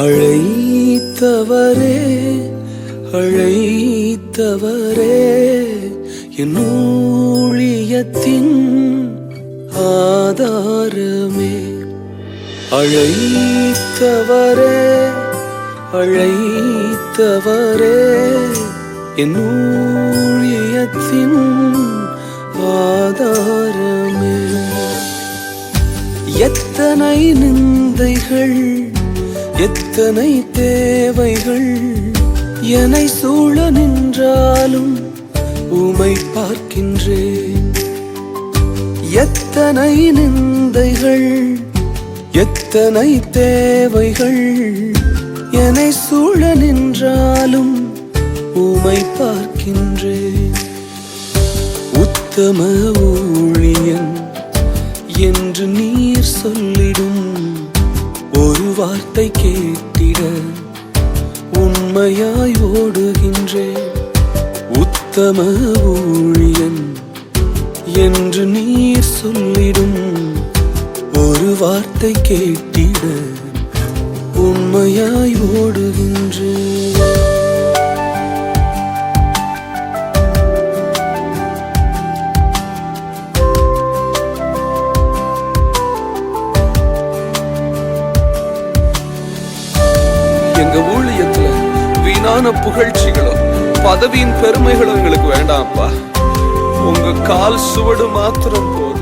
அழைத்தவரே அழைத்தவரே என் ஊழியத்தின் ஆதாரமே. அழைத்தவரே அழைத்தவரே என் ஊழியத்தின் ஆதாரமே. எத்தனை நிந்தைகள் எத்தனை தேவைகள் என்னை சூழ நின்றாலும் உமை பார்க்கின்றேன். எத்தனை நிந்தைகள் எத்தனை தேவைகள் என்னை சூழ நின்றாலும் உமை பார்க்கின்றேன். உத்தம ஊழியன் என்று நீர் சொல்லிடும் வார்த்தை கேட்டிட உண்மையாய் ஓடுகின்றேன் உத்தம ஊழியன் என்று நீர் சொல்லிடும் ஒரு வார்த்தை கேட்டிட உண்மையாய் ஓடுகின்றேன் எங்க ஊழியத்துல வீணான புகழ்ச்சிகளும் பதவியின் பெருமைகளும் எங்களுக்கு வேண்டாம்ப்பா. உங்க கால் சுவடு மாத்திரம் போதும்.